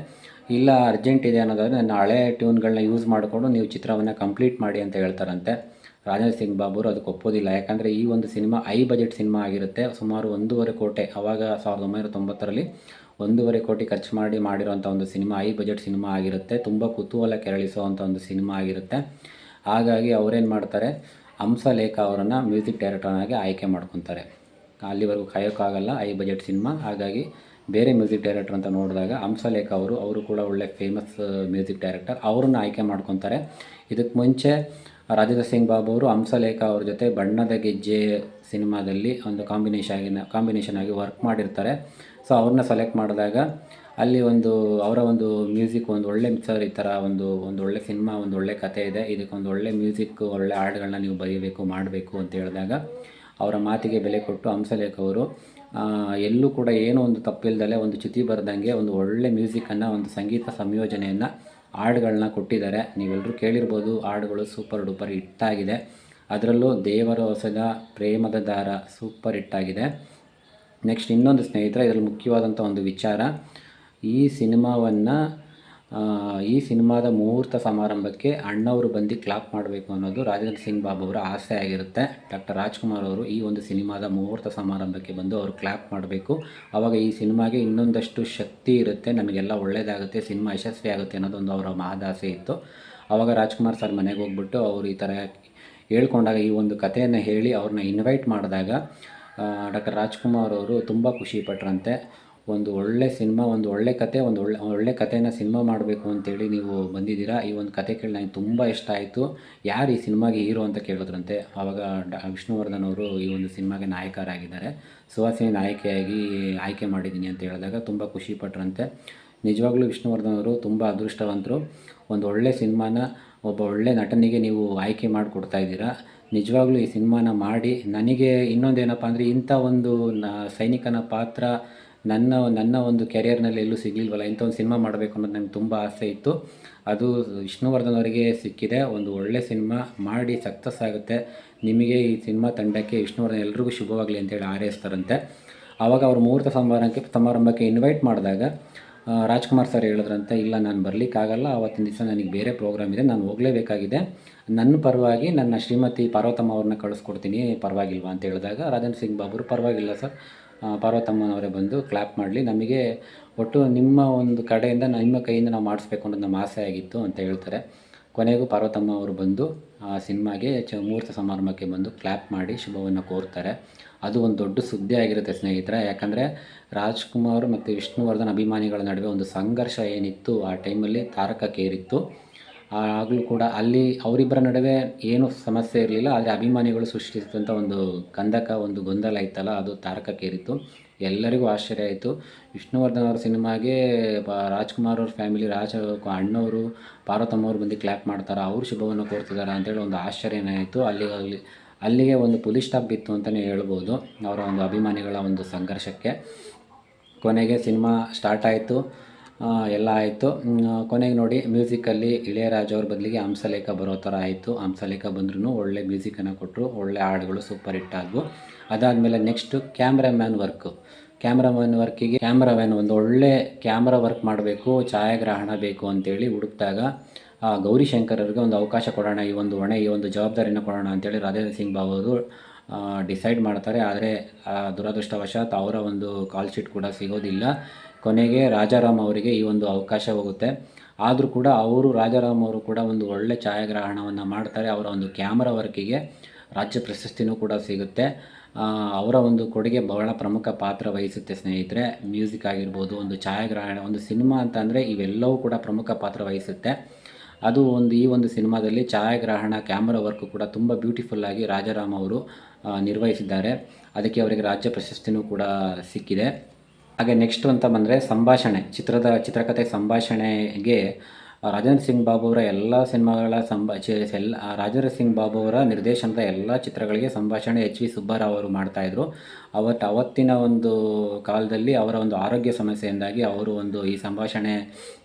ಇಲ್ಲ, ಅರ್ಜೆಂಟ್ ಇದೆ ಅನ್ನೋದಾದರೆ ನನ್ನ ಹಳೆ ಟ್ಯೂನ್ಗಳನ್ನ ಯೂಸ್ ಮಾಡಿಕೊಂಡು ನೀವು ಚಿತ್ರವನ್ನು ಕಂಪ್ಲೀಟ್ ಮಾಡಿ ಅಂತ ಹೇಳ್ತಾರಂತೆ. ರಾಜೇಂದ್ರ ಸಿಂಗ್ ಬಾಬುರು ಅದಕ್ಕೆ ಒಪ್ಪೋದಿಲ್ಲ. ಯಾಕಂದರೆ ಈ ಒಂದು ಸಿನಿಮಾ ಐ ಬಜೆಟ್ ಸಿನಿಮಾ ಆಗಿರುತ್ತೆ. ಸುಮಾರು ಒಂದೂವರೆ ಕೋಟೆ, ಅವಾಗ ಸಾವಿರದ ಒಂಬೈನೂರ ತೊಂಬತ್ತರಲ್ಲಿ ಒಂದೂವರೆ ಕೋಟಿ ಖರ್ಚು ಮಾಡಿ ಮಾಡಿರೋಂಥ ಒಂದು ಸಿನಿಮಾ ಐ ಬಜೆಟ್ ಸಿನಿಮಾ ಆಗಿರುತ್ತೆ. ತುಂಬ ಕುತೂಹಲ ಕೆರಳಿಸುವಂಥ ಒಂದು ಸಿನಿಮಾ ಆಗಿರುತ್ತೆ. ಹಾಗಾಗಿ ಅವರೇನು ಮಾಡ್ತಾರೆ ಹಂಸಲೇಖ ಅವರನ್ನು ಮ್ಯೂಸಿಕ್ ಡೈರೆಕ್ಟರ್ನಾಗಿ ಆಯ್ಕೆ ಮಾಡ್ಕೊತಾರೆ. ಅಲ್ಲಿವರೆಗೂ ಕಾಯೋಕ್ಕಾಗಲ್ಲ ಐ ಬಜೆಟ್ ಸಿನಿಮಾ. ಹಾಗಾಗಿ ಬೇರೆ ಮ್ಯೂಸಿಕ್ ಡೈರೆಕ್ಟರ್ ಅಂತ ನೋಡಿದಾಗ ಹಂಸಲೇಖ ಅವರು ಅವರು ಕೂಡ ಒಳ್ಳೆ ಫೇಮಸ್ ಮ್ಯೂಸಿಕ್ ಡೈರೆಕ್ಟರ್, ಅವ್ರನ್ನ ಆಯ್ಕೆ ಮಾಡ್ಕೊತಾರೆ. ಇದಕ್ಕೆ ಮುಂಚೆ ರಾಜೇಂದ್ರ ಸಿಂಗ್ ಬಾಬು ಅವರು, ಹಂಸಲೇಖ ಅವ್ರ ಜೊತೆ ಬಣ್ಣದ ಗೆಜ್ಜೆ ಸಿನಿಮಾದಲ್ಲಿ ಒಂದು ಕಾಂಬಿನೇಷನ್ ಆಗಿ ಕಾಂಬಿನೇಷನ್ ಆಗಿ ವರ್ಕ್ ಮಾಡಿರ್ತಾರೆ. ಸೊ ಅವ್ರನ್ನ ಸೆಲೆಕ್ಟ್ ಮಾಡಿದಾಗ ಅಲ್ಲಿ ಒಂದು, ಅವರ ಒಂದು ಮ್ಯೂಸಿಕ್ ಒಂದು ಒಳ್ಳೆ ಸರ್ ಈ ಥರ ಒಂದು ಒಂದು ಒಳ್ಳೆ ಸಿನಿಮಾ, ಒಂದು ಒಳ್ಳೆ ಕತೆ ಇದೆ. ಇದಕ್ಕೊಂದು ಒಳ್ಳೆ ಮ್ಯೂಸಿಕ್ ಒಳ್ಳೆ ಹಾಡುಗಳನ್ನ ನೀವು ಬರೀಬೇಕು, ಮಾಡಬೇಕು ಅಂತ ಹೇಳಿದಾಗ ಅವರ ಮಾತಿಗೆ ಬೆಲೆ ಕೊಟ್ಟು ಹಂಸಲೇಖ ಅವರು ಎಲ್ಲೂ ಕೂಡ ಏನೋ ಒಂದು ತಪ್ಪಿಲ್ದಲೆ ಒಂದು ಚ್ಯುತಿ ಬರೆದಂಗೆ ಒಂದು ಒಳ್ಳೆ ಮ್ಯೂಸಿಕನ್ನು ಒಂದು ಸಂಗೀತ ಸಂಯೋಜನೆಯನ್ನು ಹಾಡುಗಳನ್ನ ಕೊಟ್ಟಿದ್ದಾರೆ. ನೀವೆಲ್ಲರೂ ಕೇಳಿರ್ಬೋದು ಹಾಡುಗಳು ಸೂಪರ್ ಡೂಪರ್ ಹಿಟ್ಟಾಗಿದೆ. ಅದರಲ್ಲೂ ದೇವರ ಹೊಸದ ಪ್ರೇಮದ ದಾರ ಸೂಪರ್ ಹಿಟ್ಟಾಗಿದೆ. ನೆಕ್ಸ್ಟ್ ಇನ್ನೊಂದು ಸ್ನೇಹಿತರೆ, ಇದರಲ್ಲಿ ಮುಖ್ಯವಾದಂಥ ಒಂದು ವಿಚಾರ. ಈ ಸಿನಿಮಾವನ್ನು ಈ ಸಿನಿಮಾದ ಮುಹೂರ್ತ ಸಮಾರಂಭಕ್ಕೆ ಅಣ್ಣವರು ಬಂದು ಕ್ಲಾಪ್ ಮಾಡಬೇಕು ಅನ್ನೋದು ರಾಜೇಂದ್ರ ಸಿಂಗ್ ಬಾಬು ಅವರ ಆಸೆ ಆಗಿರುತ್ತೆ. ಡಾಕ್ಟರ್ ರಾಜ್ಕುಮಾರ್ ಅವರು ಈ ಒಂದು ಸಿನಿಮಾದ ಮುಹೂರ್ತ ಸಮಾರಂಭಕ್ಕೆ ಬಂದು ಅವರು ಕ್ಲಾಪ್ ಮಾಡಬೇಕು. ಆವಾಗ ಈ ಸಿನಿಮಾಗೆ ಇನ್ನೊಂದಷ್ಟು ಶಕ್ತಿ ಇರುತ್ತೆ, ನಮಗೆಲ್ಲ ಒಳ್ಳೆಯದಾಗುತ್ತೆ ಸಿನಿಮಾ ಯಶಸ್ವಿ ಆಗುತ್ತೆ ಅನ್ನೋದೊಂದು ಅವರ ಮಹದಾಸೆ ಇತ್ತು. ಆವಾಗ ರಾಜ್ಕುಮಾರ್ ಸರ್ ಮನೆಗೆ ಹೋಗ್ಬಿಟ್ಟು ಅವರು ಈ ಥರ ಹೇಳ್ಕೊಂಡಾಗ ಈ ಒಂದು ಕಥೆಯನ್ನು ಹೇಳಿ ಅವ್ರನ್ನ ಇನ್ವೈಟ್ ಮಾಡಿದಾಗ ಡಾಕ್ಟರ್ ರಾಜ್ಕುಮಾರ್ ಅವರು ತುಂಬ ಖುಷಿ ಪಟ್ರಂತೆ. ಒಂದು ಒಳ್ಳೆ ಸಿನಿಮಾ, ಒಂದು ಒಳ್ಳೆ ಕತೆ, ಒಂದು ಒಳ್ಳೆ ಒಳ್ಳೆ ಕತೆನ ಸಿನಿಮಾ ಮಾಡಬೇಕು ಅಂತೇಳಿ ನೀವು ಬಂದಿದ್ದೀರಾ? ಈ ಒಂದು ಕತೆ ಕೇಳಿ ನನಗೆ ತುಂಬ ಇಷ್ಟ ಆಯಿತು. ಯಾರು ಈ ಸಿನಿಮಾಗೆ ಹೀರೋ ಅಂತ ಕೇಳಿದ್ರಂತೆ? ಆವಾಗ ಡ, ವಿಷ್ಣುವರ್ಧನ್ ಅವರು ಈ ಒಂದು ಸಿನಿಮಾಗೆ ನಾಯಕರಾಗಿದ್ದಾರೆ. ಸುಹಾಸಿನಿ ನಾಯಕಿಯಾಗಿ ಆಯ್ಕೆ ಮಾಡಿದ್ದೀನಿ ಅಂತ ಹೇಳಿದಾಗ ತುಂಬ ಖುಷಿಪಟ್ರಂತೆ ನಿಜವಾಗ್ಲೂ ವಿಷ್ಣುವರ್ಧನ್ ಅವರು ತುಂಬ ಅದೃಷ್ಟವಂತರು. ಒಂದು ಒಳ್ಳೆ ಸಿನಿಮಾನ ಒಬ್ಬ ಒಳ್ಳೆ ನಟನಿಗೆ ನೀವು ಆಯ್ಕೆ ಮಾಡಿಕೊಡ್ತಾ ಇದ್ದೀರಾ? ನಿಜವಾಗ್ಲೂ ಈ ಸಿನಿಮಾನ ಮಾಡಿ, ನನಗೆ ಇನ್ನೊಂದೇನಪ್ಪ ಅಂದರೆ ಇಂಥ ಒಂದು ಸೈನಿಕನ ಪಾತ್ರ ನನ್ನ ನನ್ನ ಒಂದು ಕೆರಿಯರ್ನಲ್ಲಿ ಎಲ್ಲೂ ಸಿಗಲಿಲ್ವಲ್ಲ ಇಂಥ ಒಂದು ಸಿನಿಮಾ ಮಾಡಬೇಕು ಅನ್ನೋದು ನನಗೆ ತುಂಬ ಆಸೆ ಇತ್ತು. ಅದು ವಿಷ್ಣುವರ್ಧನ್ ಅವರಿಗೆ ಸಿಕ್ಕಿದೆ. ಒಂದು ಒಳ್ಳೆ ಸಿನಿಮಾ ಮಾಡಿ ಸಕ್ಸಸ್ ಆಗುತ್ತೆ. ನಿಮಗೆ ಈ ಸಿನಿಮಾ ತಂಡಕ್ಕೆ ವಿಷ್ಣುವರ್ಧನ್ ಎಲ್ರಿಗೂ ಶುಭವಾಗಲಿ ಅಂತೇಳಿ ಆರೈಸ್ತಾರಂತೆ ಆವಾಗ ಅವ್ರ ಮುಹೂರ್ತ ಸಮಾರಂಭಕ್ಕೆ ಸಮಾರಂಭಕ್ಕೆ ಇನ್ವೈಟ್ ಮಾಡಿದಾಗ ರಾಜ್ಕುಮಾರ್ ಸರ್ ಹೇಳಿದ್ರಂತೆ, ಇಲ್ಲ, ನಾನು ಬರಲಿಕ್ಕಾಗಲ್ಲ ಆವತ್ತಿನ ದಿವಸ ನನಗೆ ಬೇರೆ ಪ್ರೋಗ್ರಾಮ್ ಇದೆ. ನಾನು ಹೋಗಲೇಬೇಕಾಗಿದೆ. ನನ್ನ ಪರವಾಗಿ ನನ್ನ ಶ್ರೀಮತಿ ಪಾರ್ವತಮ್ಮ ಅವ್ರನ್ನ ಕಳಿಸ್ಕೊಡ್ತೀನಿ. ಪರವಾಗಿಲ್ವಾ ಅಂತ ಹೇಳಿದಾಗ, ರಾಜೇಂದ್ರ ಸಿಂಗ್ ಬಾಬುರು, ಪರವಾಗಿಲ್ಲ ಸರ್ ಪಾರ್ವತಮ್ಮನವರೇ ಬಂದು ಕ್ಲಾಪ್ ಮಾಡಲಿ. ನಮಗೆ ಒಟ್ಟು ನಿಮ್ಮ ಒಂದು ಕಡೆಯಿಂದ ನಿಮ್ಮ ಕೈಯಿಂದ ನಾವು ಮಾಡಿಸ್ಬೇಕು ಅನ್ನೋದು ನಮ್ಮ ಆಸೆ ಆಗಿತ್ತು ಅಂತ ಹೇಳ್ತಾರೆ. ಕೊನೆಗೂ ಪಾರ್ವತಮ್ಮ ಅವರು ಬಂದು ಆ ಸಿನಿಮಾಗೆ ಚ, ಮುಹೂರ್ತ ಸಮಾರಂಭಕ್ಕೆ ಬಂದು ಕ್ಲ್ಯಾಪ್ ಮಾಡಿ ಶುಭವನ್ನು ಕೋರ್ತಾರೆ. ಅದು ಒಂದು ದೊಡ್ಡ ಸುದ್ದಿ ಆಗಿರುತ್ತೆ ಸ್ನೇಹಿತರೆ. ಯಾಕಂದರೆ ರಾಜ್ಕುಮಾರ್ ಮತ್ತು ವಿಷ್ಣುವರ್ಧನ್ ಅಭಿಮಾನಿಗಳ ನಡುವೆ ಒಂದು ಸಂಘರ್ಷ ಏನಿತ್ತು ಆ ಟೈಮಲ್ಲಿ ತಾರಕಕ್ಕೇರಿತ್ತು ಆಗಲೂ ಕೂಡ ಅಲ್ಲಿ ಅವರಿಬ್ಬರ ನಡುವೆ ಏನೂ ಸಮಸ್ಯೆ ಇರಲಿಲ್ಲ ಆದರೆ ಅಭಿಮಾನಿಗಳು ಸೃಷ್ಟಿಸಿದಂಥ ಒಂದು ಕಂದಕ, ಒಂದು ಗೊಂದಲ ಇತ್ತಲ್ಲ, ಅದು ತಾರಕಕ್ಕೇರಿತ್ತು. ಎಲ್ಲರಿಗೂ ಆಶ್ಚರ್ಯ ಆಯಿತು. ವಿಷ್ಣುವರ್ಧನ್ ಅವರ ಸಿನಿಮಾಗೆ ರಾಜ್ಕುಮಾರ್ ಅವ್ರ ಫ್ಯಾಮಿಲಿ, ರಾಜ ಅಣ್ಣವರು ಪಾರ್ವತಮ್ಮ ಅವರು ಬಂದು ಕ್ಲ್ಯಾಪ್ ಮಾಡ್ತಾರೆ, ಅವ್ರು ಶುಭವನ್ನು ಕೋರ್ತಿದ್ದಾರೆ ಅಂತೇಳಿ ಒಂದು ಆಶ್ಚರ್ಯನೇ ಆಯಿತು. ಅಲ್ಲಿ ಅಲ್ಲಿ, ಅಲ್ಲಿಗೆ ಒಂದು ಪುಲಿಸ್ ಸ್ಟಾಪ್ ಬಿತ್ತು ಅಂತಲೇ ಹೇಳ್ಬೋದು ಅವರ ಒಂದು ಅಭಿಮಾನಿಗಳ ಒಂದು ಸಂಘರ್ಷಕ್ಕೆ. ಕೊನೆಗೆ ಸಿನಿಮಾ ಸ್ಟಾರ್ಟ್ ಆಯಿತು. ಎಲ್ಲ ಆಯಿತು. ಕೊನೆಗೆ ನೋಡಿ ಮ್ಯೂಸಿಕಲ್ಲಿ ಇಳೆಯರಾಜ ಅವ್ರ ಬದಲಿಗೆ ಹಂಸಲೇಖ ಬರೋ ಥರ ಆಯಿತು. ಹಂಸಲೇಖ ಬಂದ್ರೂ ಒಳ್ಳೆ ಮ್ಯೂಸಿಕನ್ನು ಕೊಟ್ಟರು ಒಳ್ಳೆ ಹಾಡುಗಳು ಸೂಪರ್ ಹಿಟ್ ಆದವು. ಅದಾದಮೇಲೆ ನೆಕ್ಸ್ಟು ಕ್ಯಾಮ್ರಾಮ್ಯಾನ್ ವರ್ಕು ಕ್ಯಾಮ್ರಾಮ್ಯಾನ್ ವರ್ಕಿಗೆ ಕ್ಯಾಮ್ರಾಮ್ಯಾನ್ ಒಂದು ಒಳ್ಳೆ ಕ್ಯಾಮ್ರಾ ವರ್ಕ್ ಮಾಡಬೇಕು, ಛಾಯಾಗ್ರಹಣ ಬೇಕು ಅಂತೇಳಿ ಹುಡುಕ್ದಾಗ ಗೌರಿ ಶಂಕರರಿಗೆ ಒಂದು ಅವಕಾಶ ಕೊಡೋಣ, ಈ ಒಂದು ಹೊಣೆ, ಈ ಒಂದು ಜವಾಬ್ದಾರಿನ ಕೊಡೋಣ ಅಂತೇಳಿ ರಾಜೇಂದ್ರ ಸಿಂಗ್ ಬಾಬು ಅವರು ಡಿಸೈಡ್ ಮಾಡ್ತಾರೆ. ಆದರೆ ದುರದೃಷ್ಟವಶಾತ್ ಅವರ ಒಂದು ಕಾಲ್ ಶೀಟ್ ಕೂಡ ಸಿಗೋದಿಲ್ಲ. ಕೊನೆಗೆ ರಾಜಾರಾಮ್ ಅವರಿಗೆ ಈ ಒಂದು ಅವಕಾಶ ಹೋಗುತ್ತೆ. ಆದರೂ ಕೂಡ ಅವರು ರಾಜಾರಾಮ್ ಅವರು ಕೂಡ ಒಂದು ಒಳ್ಳೆ ಛಾಯಾಗ್ರಹಣವನ್ನು ಮಾಡ್ತಾರೆ. ಅವರ ಒಂದು ಕ್ಯಾಮ್ರಾ ವರ್ಕಿಗೆ ರಾಜ್ಯ ಪ್ರಶಸ್ತಿನೂ ಕೂಡ ಸಿಗುತ್ತೆ. ಅವರ ಒಂದು ಕೊಡುಗೆ ಬಹಳ ಪ್ರಮುಖ ಪಾತ್ರ ವಹಿಸುತ್ತೆ ಸ್ನೇಹಿತರೆ. ಮ್ಯೂಸಿಕ್ ಆಗಿರ್ಬೋದು, ಒಂದು ಛಾಯಾಗ್ರಹಣ, ಒಂದು ಸಿನಿಮಾ ಅಂತ ಅಂದರೆ ಇವೆಲ್ಲವೂ ಕೂಡ ಪ್ರಮುಖ ಪಾತ್ರ ವಹಿಸುತ್ತೆ. ಅದು ಒಂದು, ಈ ಒಂದು ಸಿನಿಮಾದಲ್ಲಿ ಛಾಯಾಗ್ರಹಣ, ಕ್ಯಾಮ್ರಾ ವರ್ಕ್ ಕೂಡ ತುಂಬ ಬ್ಯೂಟಿಫುಲ್ಲಾಗಿ ರಾಜಾರಾಮ್ ಅವರು ನಿರ್ವಹಿಸಿದ್ದಾರೆ. ಅದಕ್ಕೆ ಅವರಿಗೆ ರಾಜ್ಯ ಪ್ರಶಸ್ತಿನೂ ಕೂಡ ಸಿಕ್ಕಿದೆ. ಹಾಗೆ ನೆಕ್ಸ್ಟ್ ಅಂತ ಬಂದರೆ ಸಂಭಾಷಣೆ ಚಿತ್ರದ ಚಿತ್ರಕಥೆ ಸಂಭಾಷಣೆಗೆ ರಾಜೇಂದ್ರ ಸಿಂಗ್ ಬಾಬು ಅವರ ಎಲ್ಲ ಸಿನಿಮಾಗಳ ಸಂಭಾ ರಾಜೇಂದ್ರ ಸಿಂಗ್ ಬಾಬು ಅವರ ನಿರ್ದೇಶನದ ಎಲ್ಲ ಚಿತ್ರಗಳಿಗೆ ಸಂಭಾಷಣೆ ಎಚ್ ವಿ ಸುಬ್ಬಾರಾವ್ ಅವರು ಮಾಡ್ತಾಯಿದ್ರು ಅವತ್ತು ಅವತ್ತಿನ ಒಂದು ಕಾಲದಲ್ಲಿ ಅವರ ಒಂದು ಆರೋಗ್ಯ ಸಮಸ್ಯೆಯಿಂದಾಗಿ ಅವರು ಒಂದು ಈ ಸಂಭಾಷಣೆ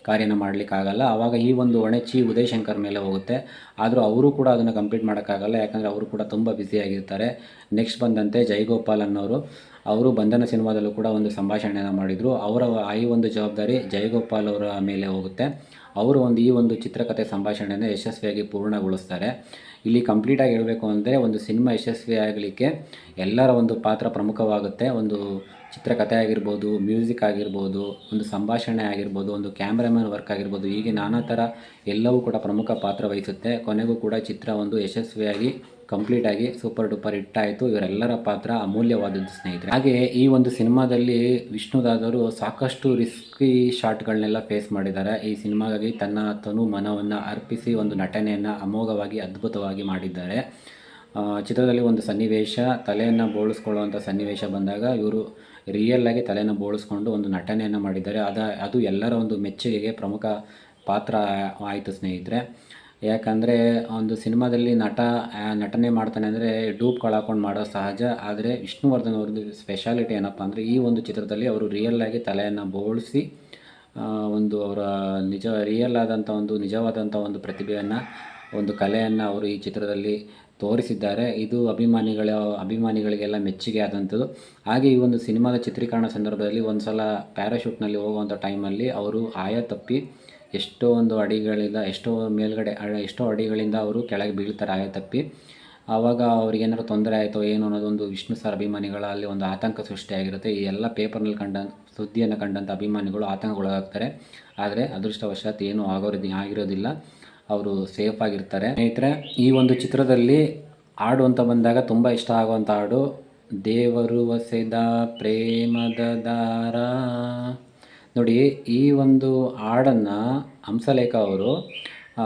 ಕಾರ್ಯನ ಮಾಡಲಿಕ್ಕಾಗಲ್ಲ. ಆವಾಗ ಈ ಒಂದು ಒಣಚಿ ಚಿ ಉದಯ್ ಶಂಕರ್ ಮೇಲೆ ಹೋಗುತ್ತೆ. ಆದರೂ ಅವರು ಕೂಡ ಅದನ್ನು ಕಂಪ್ಲೀಟ್ ಮಾಡೋಕ್ಕಾಗಲ್ಲ. ಯಾಕಂದರೆ ಅವರು ಕೂಡ ತುಂಬ ಬ್ಯುಸಿಯಾಗಿರ್ತಾರೆ ನೆಕ್ಸ್ಟ್ ಬಂದಂತೆ ಜೈಗೋಪಾಲ್ ಅನ್ನೋರು. ಅವರು ಬಂಧನ ಸಿನಿಮಾದಲ್ಲೂ ಕೂಡ ಒಂದು ಸಂಭಾಷಣೆಯನ್ನು ಮಾಡಿದರು. ಅವರ ಈ ಒಂದು ಜವಾಬ್ದಾರಿ ಜಯಗೋಪಾಲ್ ಅವರ ಮೇಲೆ ಹೋಗುತ್ತೆ. ಅವರು ಒಂದು ಈ ಒಂದು ಚಿತ್ರಕಥೆ ಸಂಭಾಷಣೆಯನ್ನು ಯಶಸ್ವಿಯಾಗಿ ಪೂರ್ಣಗೊಳಿಸ್ತಾರೆ. ಇಲ್ಲಿ ಕಂಪ್ಲೀಟಾಗಿ ಹೇಳಬೇಕು ಅಂದರೆ ಒಂದು ಸಿನಿಮಾ ಯಶಸ್ವಿಯಾಗಲಿಕ್ಕೆ ಎಲ್ಲರ ಒಂದು ಪಾತ್ರ ಪ್ರಮುಖವಾಗುತ್ತೆ. ಒಂದು ಚಿತ್ರಕಥೆ ಆಗಿರ್ಬೋದು, ಮ್ಯೂಸಿಕ್ ಆಗಿರ್ಬೋದು, ಒಂದು ಸಂಭಾಷಣೆ ಆಗಿರ್ಬೋದು, ಒಂದು ಕ್ಯಾಮ್ರಾಮನ್ ವರ್ಕ್ ಆಗಿರ್ಬೋದು, ಹೀಗೆ ನಾನಾ ಥರ ಎಲ್ಲವೂ ಕೂಡ ಪ್ರಮುಖ ಪಾತ್ರ ವಹಿಸುತ್ತೆ. ಕೊನೆಗೂ ಕೂಡ ಚಿತ್ರ ಒಂದು ಯಶಸ್ವಿಯಾಗಿ ಕಂಪ್ಲೀಟಾಗಿ ಸೂಪರ್ ಡೂಪರ್ ಆಯಿತು ಇವರೆಲ್ಲರ ಪಾತ್ರ ಅಮೂಲ್ಯವಾದದ್ದು ಸ್ನೇಹಿತರೆ. ಹಾಗೆ ಈ ಒಂದು ಸಿನಿಮಾದಲ್ಲಿ ವಿಷ್ಣುದಾದರು ಸಾಕಷ್ಟು ರಿಸ್ಕಿ ಶಾಟ್ಗಳನ್ನೆಲ್ಲ ಫೇಸ್ ಮಾಡಿದ್ದಾರೆ. ಈ ಸಿನಿಮಾಗಾಗಿ ತನ್ನ ತನು ಮನವನ್ನು ಅರ್ಪಿಸಿ ಒಂದು ನಟನೆಯನ್ನು ಅಮೋಘವಾಗಿ, ಅದ್ಭುತವಾಗಿ ಮಾಡಿದ್ದಾರೆ. ಚಿತ್ರದಲ್ಲಿ ಒಂದು ಸನ್ನಿವೇಶ, ತಲೆಯನ್ನು ಬೋಳಿಸ್ಕೊಳ್ಳುವಂಥ ಸನ್ನಿವೇಶ ಬಂದಾಗ ಇವರು ರಿಯಲ್ಲಾಗಿ ತಲೆಯನ್ನು ಬೋಳಿಸ್ಕೊಂಡು ಒಂದು ನಟನೆಯನ್ನು ಮಾಡಿದ್ದಾರೆ. ಅದ, ಅದು ಎಲ್ಲರ ಒಂದು ಮೆಚ್ಚುಗೆಗೆ ಪ್ರಮುಖ ಪಾತ್ರ ಆಯಿತು ಸ್ನೇಹಿತರೆ. ಯಾಕಂದರೆ ಒಂದು ಸಿನಿಮಾದಲ್ಲಿ ನಟ ನಟನೆ ಮಾಡ್ತಾನೆ ಅಂದರೆ ಡೂಪ್ ಹಾಕೊಂಡು ಮಾಡೋ ಸಹಜ. ಆದರೆ ವಿಷ್ಣುವರ್ಧನ್ ಅವ್ರದ್ದು ಸ್ಪೆಷಾಲಿಟಿ ಏನಪ್ಪ ಅಂದರೆ ಈ ಒಂದು ಚಿತ್ರದಲ್ಲಿ ಅವರು ರಿಯಲ್ಲಾಗಿ ತಲೆಯನ್ನು ಬೋಳಿಸಿ ಒಂದು ಅವರ ನಿಜ ರಿಯಲ್ ಆದಂಥ ಒಂದು ನಿಜವಾದಂಥ ಒಂದು ಪ್ರತಿಭೆಯನ್ನು, ಒಂದು ಕಲೆಯನ್ನು ಅವರು ಈ ಚಿತ್ರದಲ್ಲಿ ತೋರಿಸಿದ್ದಾರೆ. ಇದು ಅಭಿಮಾನಿಗಳ, ಅಭಿಮಾನಿಗಳಿಗೆಲ್ಲ ಮೆಚ್ಚುಗೆ ಆದಂಥದ್ದು. ಹಾಗೆ ಈ ಒಂದು ಸಿನಿಮಾದ ಚಿತ್ರೀಕರಣ ಸಂದರ್ಭದಲ್ಲಿ ಒಂದು ಸಲ ಪ್ಯಾರಾಶೂಟ್ನಲ್ಲಿ ಹೋಗುವಂಥ ಟೈಮಲ್ಲಿ ಅವರು ಆಯ ತಪ್ಪಿ ಎಷ್ಟೋ ಒಂದು ಅಡಿಗಳಿಂದ, ಎಷ್ಟೋ ಮೇಲ್ಗಡೆ ಎಷ್ಟೋ ಅಡಿಗಳಿಂದ ಅವರು ಕೆಳಗೆ ಬೀಳ್ತಾರೆ ಆಯ ತಪ್ಪಿ. ಆವಾಗ ಅವ್ರಿಗೇನಾದ್ರು ತೊಂದರೆ ಆಯಿತೋ ಏನು ಅನ್ನೋದೊಂದು ವಿಷ್ಣು ಸರ್ ಅಭಿಮಾನಿಗಳಲ್ಲಿ ಒಂದು ಆತಂಕ ಸೃಷ್ಟಿಯಾಗಿರುತ್ತೆ ಈ ಎಲ್ಲ ಪೇಪರ್ನಲ್ಲಿ ಕಂಡ, ಸುದ್ದಿಯನ್ನು ಕಂಡಂಥ ಅಭಿಮಾನಿಗಳು ಆತಂಕಗೊಳಗಾಗ್ತಾರೆ. ಆದರೆ ಅದೃಷ್ಟವಶಾತ್ ಏನೂ ಆಗೋರಿದ್ದು ಆಗಿರೋದಿಲ್ಲ. ಅವರು ಸೇಫ್ ಆಗಿರ್ತಾರೆ. ಸ್ನೇಹಿತರೆ, ಈ ಒಂದು ಚಿತ್ರದಲ್ಲಿ ಹಾಡು ಅಂತ ಬಂದಾಗ ತುಂಬ ಇಷ್ಟ ಆಗುವಂಥ ಹಾಡು ದೇವರು ವಸೆದ ಪ್ರೇಮದ ದಾರ. ನೋಡಿ ಈ ಒಂದು ಹಾಡನ್ನು ಹಂಸಲೇಖ ಅವರು ಆ,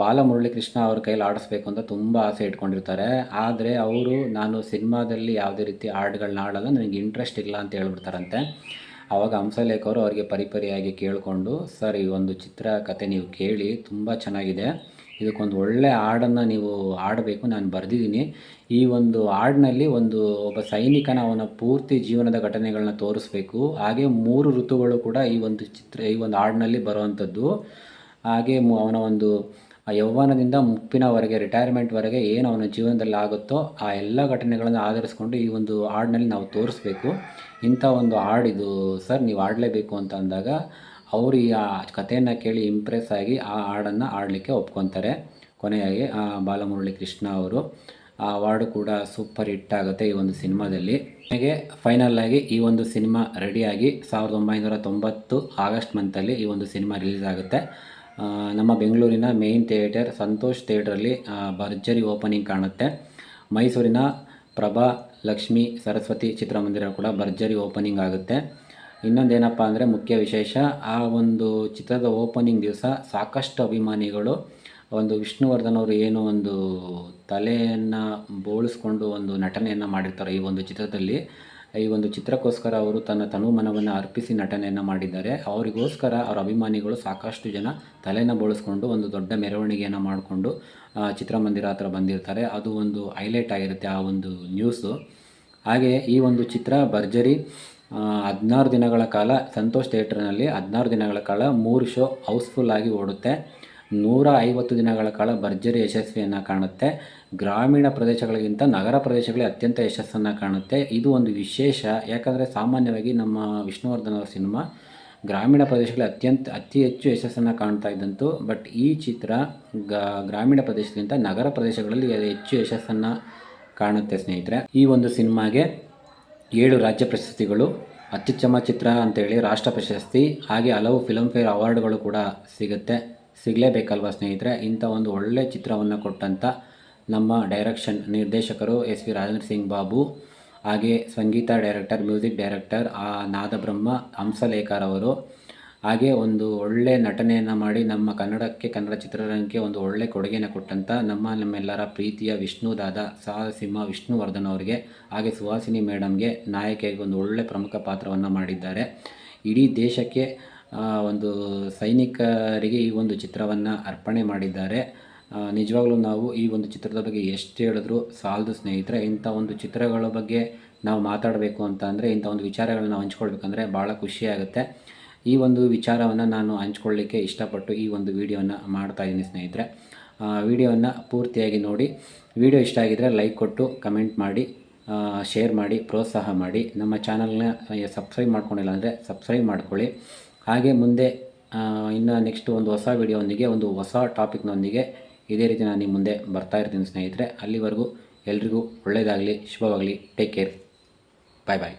ಬಾಲಮುರಳಿಕೃಷ್ಣ ಅವ್ರ ಕೈಲಿ ಆಡಿಸ್ಬೇಕು ಅಂತ ತುಂಬ ಆಸೆ ಇಟ್ಕೊಂಡಿರ್ತಾರೆ. ಆದರೆ ಅವರು ನಾನು ಸಿನಿಮಾದಲ್ಲಿ ಯಾವುದೇ ರೀತಿ ಹಾಡುಗಳನ್ನ ಆಡಲ್ಲ ನನಗೆ ಇಂಟ್ರೆಸ್ಟ್ ಇಲ್ಲ ಅಂತ ಹೇಳ್ಬಿಡ್ತಾರಂತೆ. ಆವಾಗ ಹಂಸಲೇಖ ಅವರು ಅವರಿಗೆ ಪರಿಪರಿಯಾಗಿ ಕೇಳಿಕೊಂಡು ಸರ್ ಈ ಒಂದು ಚಿತ್ರಕತೆ ನೀವು ಕೇಳಿ ತುಂಬ ಚೆನ್ನಾಗಿದೆ. ಇದಕ್ಕೊಂದು ಒಳ್ಳೆ ಹಾಡನ್ನು ನೀವು ಆಡಬೇಕು ನಾನು ಬರೆದಿದ್ದೀನಿ. ಈ ಒಂದು ಹಾಡಿನಲ್ಲಿ ಒಂದು ಒಬ್ಬ ಸೈನಿಕನ ಅವನ ಪೂರ್ತಿ ಜೀವನದ ಘಟನೆಗಳನ್ನ ತೋರಿಸ್ಬೇಕು. ಹಾಗೆ ಮೂರು ಋತುಗಳು ಕೂಡ ಈ ಒಂದು ಚಿತ್ರ, ಈ ಒಂದು ಹಾಡಿನಲ್ಲಿ ಬರುವಂಥದ್ದು. ಹಾಗೆ ಅವನ ಒಂದು ಯೌವನದಿಂದ ಮುಪ್ಪಿನವರೆಗೆ ರಿಟೈರ್ಮೆಂಟ್ವರೆಗೆ ಏನು ಅವನ ಜೀವನದಲ್ಲಿ ಆಗುತ್ತೋ ಆ ಎಲ್ಲ ಘಟನೆಗಳನ್ನು ಆಧರಿಸ್ಕೊಂಡು ಈ ಒಂದು ಹಾಡಿನಲ್ಲಿ ನಾವು ತೋರಿಸ್ಬೇಕು. ಇಂಥ ಒಂದು ಹಾಡಿದು, ಸರ್, ನೀವು ಆಡಲೇಬೇಕು ಅಂತ ಅಂದಾಗ ಅವರು ಈ ಆ ಕಥೆಯನ್ನು ಕೇಳಿ ಇಂಪ್ರೆಸ್ ಆಗಿ ಆ ಹಾಡನ್ನು ಆಡಲಿಕ್ಕೆ ಒಪ್ಕೊತಾರೆ. ಕೊನೆಯಾಗಿ ಬಾಲಮುರಳಿ ಕೃಷ್ಣ ಅವರು ಆ ಅವಾರ್ಡು ಕೂಡ ಸೂಪರ್ ಹಿಟ್ ಆಗುತ್ತೆ ಈ ಒಂದು ಸಿನಿಮಾದಲ್ಲಿ. ಹಾಗೆ ಫೈನಲ್ ಆಗಿ ಈ ಒಂದು ಸಿನಿಮಾ ರೆಡಿಯಾಗಿ ಸಾವಿರದ ಒಂಬೈನೂರ ತೊಂಬತ್ತು ಆಗಸ್ಟ್ ಮಂತಲ್ಲಿ ಈ ಒಂದು ಸಿನಿಮಾ ರಿಲೀಸ್ ಆಗುತ್ತೆ. ನಮ್ಮ ಬೆಂಗಳೂರಿನ ಮೇನ್ ಥಿಯೇಟರ್ ಸಂತೋಷ್ ಥಿಯೇಟ್ರಲ್ಲಿ ಭರ್ಜರಿ ಓಪನಿಂಗ್ ಕಾಣುತ್ತೆ. ಮೈಸೂರಿನ ಪ್ರಭಾ ಲಕ್ಷ್ಮಿ ಸರಸ್ವತಿ ಚಿತ್ರಮಂದಿರ ಕೂಡ ಭರ್ಜರಿ ಓಪನಿಂಗ್ ಆಗುತ್ತೆ. ಇನ್ನೊಂದೇನಪ್ಪ ಅಂದರೆ ಮುಖ್ಯ ವಿಶೇಷ, ಆ ಒಂದು ಚಿತ್ರದ ಓಪನಿಂಗ್ ದಿವಸ ಸಾಕಷ್ಟು ಅಭಿಮಾನಿಗಳು, ಒಂದು ವಿಷ್ಣುವರ್ಧನ್ ಅವರು ಏನು ಒಂದು ತಲೆಯನ್ನು ಬೋಳಿಸ್ಕೊಂಡು ಒಂದು ನಟನೆಯನ್ನು ಮಾಡಿರ್ತಾರೆ ಈ ಒಂದು ಚಿತ್ರದಲ್ಲಿ. ಈ ಒಂದು ಚಿತ್ರಕ್ಕೋಸ್ಕರ ಅವರು ತನ್ನ ತನುಮನವನ್ನು ಅರ್ಪಿಸಿ ನಟನೆಯನ್ನು ಮಾಡಿದ್ದಾರೆ. ಅವರಿಗೋಸ್ಕರ ಅವರ ಅಭಿಮಾನಿಗಳು ಸಾಕಷ್ಟು ಜನ ತಲೆಯನ್ನು ಬೋಳಿಸ್ಕೊಂಡು ಒಂದು ದೊಡ್ಡ ಮೆರವಣಿಗೆಯನ್ನು ಮಾಡಿಕೊಂಡು ಚಿತ್ರಮಂದಿರ ಹತ್ರ ಬಂದಿರ್ತಾರೆ. ಅದು ಒಂದು ಹೈಲೈಟ್ ಆಗಿರುತ್ತೆ ಆ ಒಂದು ನ್ಯೂಸು ಹಾಗೆ ಈ ಒಂದು ಚಿತ್ರ ಭರ್ಜರಿ ಹದಿನಾರು ದಿನಗಳ ಕಾಲ ಸಂತೋಷ್ ಥಿಯೇಟ್ರ್ನಲ್ಲಿ ಹದಿನಾರು ದಿನಗಳ ಕಾಲ ಮೂರು ಶೋ ಹೌಸ್ಫುಲ್ ಆಗಿ ಓಡುತ್ತೆ. ನೂರ ಐವತ್ತು ದಿನಗಳ ಕಾಲ ಭರ್ಜರಿ ಯಶಸ್ವಿಯನ್ನು ಕಾಣುತ್ತೆ. ಗ್ರಾಮೀಣ ಪ್ರದೇಶಗಳಿಗಿಂತ ನಗರ ಪ್ರದೇಶಗಳೇ ಅತ್ಯಂತ ಯಶಸ್ಸನ್ನು ಕಾಣುತ್ತೆ. ಇದು ಒಂದು ವಿಶೇಷ, ಯಾಕಂದರೆ ಸಾಮಾನ್ಯವಾಗಿ ನಮ್ಮ ವಿಷ್ಣುವರ್ಧನ್ ಅವರ ಸಿನಿಮಾ ಗ್ರಾಮೀಣ ಪ್ರದೇಶಗಳಲ್ಲಿ ಅತ್ಯಂತ, ಅತಿ ಹೆಚ್ಚು ಯಶಸ್ಸನ್ನು ಕಾಣ್ತಾ ಇದ್ದಂತು, ಬಟ್ ಈ ಚಿತ್ರ ಗ್ರಾಮೀಣ ಪ್ರದೇಶಕ್ಕಿಂತ ನಗರ ಪ್ರದೇಶಗಳಲ್ಲಿ ಹೆಚ್ಚು ಯಶಸ್ಸನ್ನು ಕಾಣುತ್ತೆ ಸ್ನೇಹಿತರೆ. ಈ ಒಂದು ಸಿನಿಮಾಗೆ ಏಳು ರಾಜ್ಯ ಪ್ರಶಸ್ತಿಗಳು, ಅತ್ಯುತ್ತಮ ಚಿತ್ರ ಅಂತೇಳಿ ರಾಷ್ಟ್ರ ಪ್ರಶಸ್ತಿ, ಹಾಗೆ ಹಲವು ಫಿಲಮ್ಫೇರ್ ಅವಾರ್ಡ್ಗಳು ಕೂಡ ಸಿಗುತ್ತೆ. ಸಿಗಲೇಬೇಕಲ್ವ ಸ್ನೇಹಿತರೆ? ಇಂಥ ಒಂದು ಒಳ್ಳೆಯ ಚಿತ್ರವನ್ನು ಕೊಟ್ಟಂಥ ನಮ್ಮ ಡೈರೆಕ್ಷನ್ ನಿರ್ದೇಶಕರು ಎಸ್ ವಿ ರಾಜೇಂದ್ರ ಸಿಂಗ್ ಬಾಬು, ಹಾಗೆ ಸಂಗೀತ ಡೈರೆಕ್ಟರ್, ಮ್ಯೂಸಿಕ್ ಡೈರೆಕ್ಟರ್, ಆ ನಾದಬ್ರಹ್ಮ ಹಂಸಲೇಖರ್ ಅವರು. ಹಾಗೆ ಒಂದು ಒಳ್ಳೆ ನಟನೆಯನ್ನು ಮಾಡಿ ನಮ್ಮ ಕನ್ನಡಕ್ಕೆ, ಕನ್ನಡ ಚಿತ್ರರಂಗಕ್ಕೆ ಒಂದು ಒಳ್ಳೆ ಕೊಡುಗೆಯನ್ನು ಕೊಟ್ಟಂಥ ನಮ್ಮ, ನಮ್ಮೆಲ್ಲರ ಪ್ರೀತಿಯ ವಿಷ್ಣು ದಾದ ಸಾಹಸಿಂಹ ವಿಷ್ಣುವರ್ಧನ್ ಅವರಿಗೆ, ಹಾಗೆ ಸುಹಾಸಿನಿ ಮೇಡಮ್ಗೆ ನಾಯಕಿಯಾಗಿ ಒಂದು ಒಳ್ಳೆ ಪ್ರಮುಖ ಪಾತ್ರವನ್ನು ಮಾಡಿದ್ದಾರೆ. ಇಡೀ ದೇಶಕ್ಕೆ ಒಂದು ಸೈನಿಕರಿಗೆ ಈ ಒಂದು ಚಿತ್ರವನ್ನು ಅರ್ಪಣೆ ಮಾಡಿದ್ದಾರೆ. ನಿಜವಾಗ್ಲೂ ನಾವು ಈ ಒಂದು ಚಿತ್ರದ ಬಗ್ಗೆ ಎಷ್ಟು ಹೇಳಿದ್ರು ಸಾಲದು ಸ್ನೇಹಿತರೆ, ಇಂಥ ಒಂದು ಚಿತ್ರಗಳ ಬಗ್ಗೆ ನಾವು ಮಾತಾಡಬೇಕು ಅಂತ ಅಂದರೆ ಇಂಥ ಒಂದು ವಿಚಾರಗಳನ್ನ ಹಂಚ್ಕೊಳ್ಬೇಕಂದ್ರೆ ಭಾಳ ಖುಷಿಯಾಗುತ್ತೆ ಈ ಒಂದು ವಿಚಾರವನ್ನು ನಾನು ಹಂಚ್ಕೊಳ್ಳಿಕ್ಕೆ ಇಷ್ಟಪಟ್ಟು ಈ ಒಂದು ವಿಡಿಯೋನ ಮಾಡ್ತಾ ಇದ್ದೀನಿ ಸ್ನೇಹಿತರೆ. ವಿಡಿಯೋವನ್ನು ಪೂರ್ತಿಯಾಗಿ ನೋಡಿ. ವಿಡಿಯೋ ಇಷ್ಟ ಆಗಿದ್ದರೆ ಲೈಕ್ ಕೊಟ್ಟು, ಕಮೆಂಟ್ ಮಾಡಿ ಶೇರ್ ಮಾಡಿ, ಪ್ರೋತ್ಸಾಹ ಮಾಡಿ. ನಮ್ಮ ಚಾನಲ್ನ ಸಬ್ಸ್ಕ್ರೈಬ್ ಮಾಡ್ಕೊಂಡಿಲ್ಲ ಅಂದರೆ ಸಬ್ಸ್ಕ್ರೈಬ್ ಮಾಡ್ಕೊಳ್ಳಿ. ಹಾಗೆ ಮುಂದೆ ಇನ್ನು ನೆಕ್ಸ್ಟ್ ಒಂದು ಹೊಸ ವಿಡಿಯೋನೊಂದಿಗೆ, ಒಂದು ಹೊಸ ಟಾಪಿಕ್ನೊಂದಿಗೆ ಇದೇ ರೀತಿ ನಾನು ನಿಮ್ಮ ಮುಂದೆ ಬರ್ತಾ ಇರ್ತೀನಿ ಸ್ನೇಹಿತರೆ. ಅಲ್ಲಿವರೆಗೂ ಎಲ್ರಿಗೂ ಒಳ್ಳೆಯದಾಗಲಿ ಶುಭವಾಗಲಿ. ಟೇಕ್ ಕೇರ್ ಬಾಯ್ ಬಾಯ್